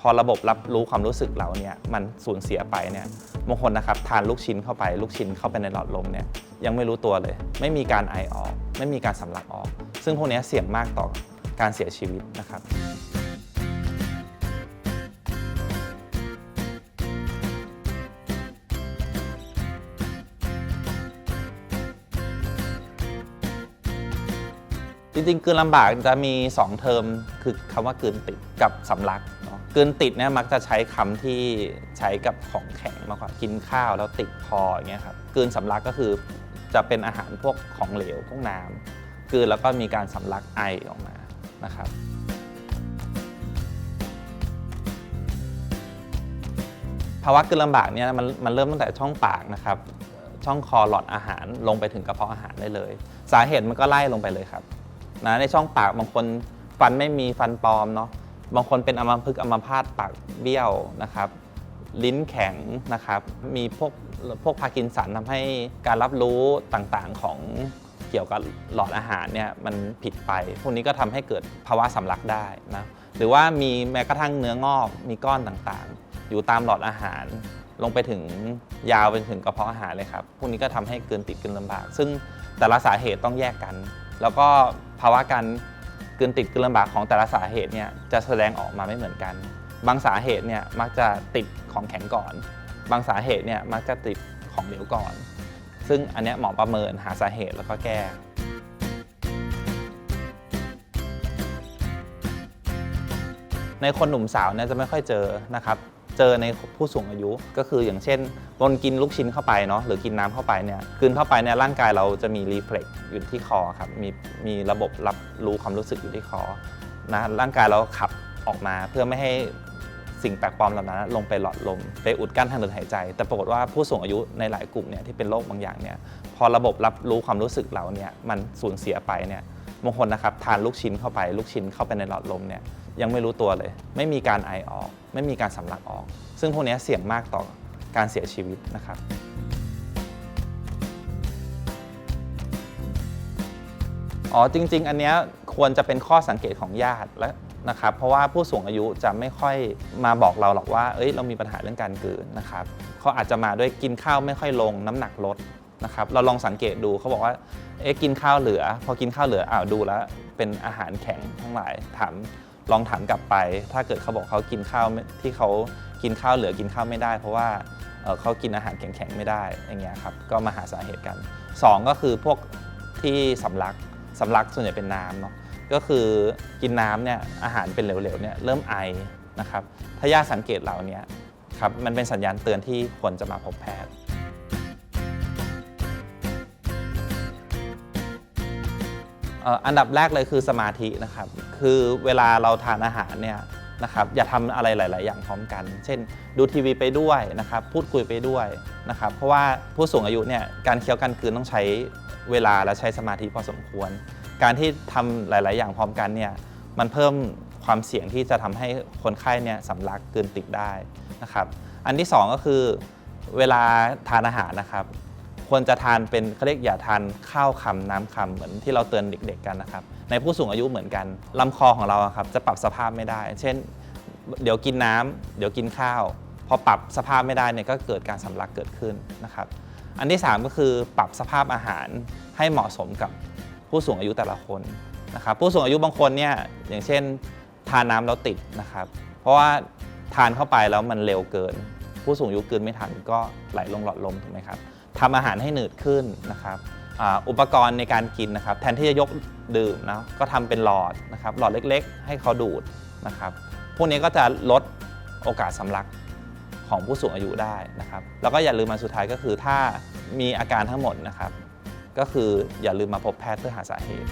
พอระบบรับรู้ความรู้สึกเราเนี่ยมันสูญเสียไปเนี่ยบางคนนะครับทานลูกชิ้นเข้าไป ลูกชิ้นเข้าไปในหลอดลมเนี่ยยังไม่รู้ตัวเลย ไม่มีการไอออก ไม่มีการสำลักออก ซึ่งพวกนี้เสี่ยงมากต่อการเสียชีวิตนะครับจริงๆกลืนลำบากจะมี 2 เทอมคือคำว่ากลืนติดกับสำลัก กลืนติดเนี่ยมักจะใช้คำที่ใช้กับของแข็งมากกว่ากินข้าวแล้วติดคออย่างเงี้ยครับกลืนสำลักก็คือจะเป็นอาหารพวกของเหลวพวกน้ำกลืนแล้วก็มีการสำลักไอออกมานะครับ ภาวะกลืนลำบากเนี่ยมันมันเริ่มตั้งแต่ช่องปากนะครับ ช่องคอหลอดอาหารลงไปถึงกระเพาะอาหารได้เลย สาเหตุมันก็ไล่ลงไปเลยครับนะในช่องปากบางคนฟันไม่มีฟันปลอมเนาะ บางคนเป็นอัมพฤกษ์อัมพาตปากเบี้ยวนะครับ ลิ้นแข็งนะครับ มีพวกพวกพาร์กินสันทำให้การรับรู้ต่างๆของเกี่ยวกับหลอดอาหารเนี่ยมันผิดไป พวกนี้ก็ทำให้เกิดภาวะสำลักได้นะ หรือว่ามีแม้กระทั่งเนื้องอก มีก้อนต่างๆ อยู่ตามหลอดอาหาร ลงไปถึงยาวไปถึงกระเพาะอาหารเลยครับ พวกนี้ก็ทำให้เกินติดเกินลำบาก ซึ่งแต่ละสาเหตุต้องแยกกัน แล้วก็ภาวะการ เกินติดเกินลำบากของแต่ละสาเหตุเนี่ยจะแสดงออกมาไม่เหมือนกัน บางสาเหตุเนี่ยมักจะติดของแข็งก่อน บางสาเหตุเนี่ยมักจะติดของเหลวก่อน ซึ่งอันเนี้ยหมอประเมินหาสาเหตุแล้วก็แก้ในคนหนุ่มสาวเนี่ยจะไม่ค่อยเจอนะครับ เจอในผู้สูงอายุ ก็คืออย่างเช่นตนกินลูกชิ้นเข้าไปเนาะหรือกินน้ำเข้าไปเนี่ยกลืนเข้าไปเนี่ยร่างกายเราจะมีรีเฟล็กอยู่ที่คอครับมีมีระบบรับรู้ความรู้สึกอยู่ที่คอนะร่างกายเราขับออกมาเพื่อไม่ให้สิ่งแปลกปลอมเหล่านั้นลงไปหลอดลม ไปอุดกั้นทางเดินหายใจ แต่ปรากฏว่าผู้สูงอายุในหลายกลุ่มเนี่ยที่เป็นโรคบางอย่างเนี่ยพอระบบรับรู้ความรู้สึกเราเนี่ยมันสูญเสียไปเนี่ยบางคนนะครับทานลูกชิ้นเข้าไป ลูกชิ้นเข้าไปในหลอดลมเนี่ย ยังไม่รู้ตัวเลย ไม่มีการไอออก ไม่มีการสำลักออก ซึ่งพวกนี้เสี่ยงมากต่อการเสียชีวิตนะครับอ๋อจริง ๆ อันเนี้ยควรจะเป็นข้อสังเกตของญาติและนะครับเพราะว่าผู้สูงอายุจะไม่ค่อยมาบอกเราหรอกว่า เอ้ยเรามีปัญหาเรื่องการกลืนนะครับเขาอาจจะมาด้วยกินข้าวไม่ค่อยลงน้ำหนักลดนะครับเราลองสังเกตดูเขาบอกว่าเอ๊ะกินข้าวเหลือ พอกินข้าวเหลืออ้าวดูแล้วเป็นอาหารแข็งทั้งหลายถาม ลองถามกลับไป ถ้าเกิดเขาบอกเขากินข้าวไม่ที่เขากินข้าวเหลือกินข้าวไม่ได้ เพราะว่าเอ่อเขากินอาหารแข็งๆไม่ได้อย่างเงี้ยครับก็มาหาสาเหตุกันสองก็คือพวกที่สำลักสำลักส่วนใหญ่เป็นน้ำเนาะก็คือกินน้ำเนี่ยอาหารเป็นเหลวๆเนี่ยเริ่มไอนะครับถ้าญาติสังเกตเหล่านี้ครับมันเป็นสัญญาณเตือนที่ควรจะมาพบแพทย์ อันดับแรกเลยคือสมาธินะครับ คือเวลาเราทานอาหารเนี่ยนะครับอย่าทำอะไรหลาย ๆ อย่างพร้อมกัน เช่น ดูทีวีไปด้วยนะครับพูดคุยไปด้วยนะครับเพราะว่าผู้สูงอายุเนี่ยการเคี้ยวการกลืนต้องใช้เวลาและใช้สมาธิพอสมควร การที่ทำหลาย ๆ อย่างพร้อมกันเนี่ยมันเพิ่มความเสี่ยงที่จะทำให้คนไข้เนี่ยสำลักกลืนติดได้นะครับอันที่สองก็คือเวลาทานอาหารนะครับ ควรจะทานเป็นเขาเรียกอย่าทานข้าวคำน้ำคำเหมือนที่เราเตือนเด็ก ๆ กันนะครับ ในผู้สูงอายุเหมือนกันลำคอของเราครับจะปรับสภาพไม่ได้ เช่น เดี๋ยวกินน้ำเดี๋ยวกินข้าว พอปรับสภาพไม่ได้เนี่ยก็เกิดการสำลักเกิดขึ้นนะครับ อันที่ 3 ก็คือปรับสภาพอาหารให้เหมาะสมกับผู้สูงอายุแต่ละคนนะครับผู้สูงอายุบางคนเนี่ยอย่างเช่น ทานน้ำแล้วติดนะครับ เพราะว่าทานเข้าไปแล้วมันเร็วเกิน ผู้สูงอายุกลืนไม่ทันก็ไหลลงหลอดลมถูกไหมครับ ทำอาหารให้หนืดขึ้นนะครับอ,อุปกรณ์ในการกินนะครับ แทนที่จะยกดื่มนะก็ทำเป็นหลอดนะครับหลอดเล็กๆ ให้เขาดูดนะครับพวกนี้ก็จะลดโอกาสสำลักของผู้สูงอายุได้นะครับแล้วก็อย่าลืมมาสุดท้ายก็คือถ้ามีอาการทั้งหมดนะครับ ก็คืออย่าลืมมาพบแพทย์เพื่อหาสาเหตุ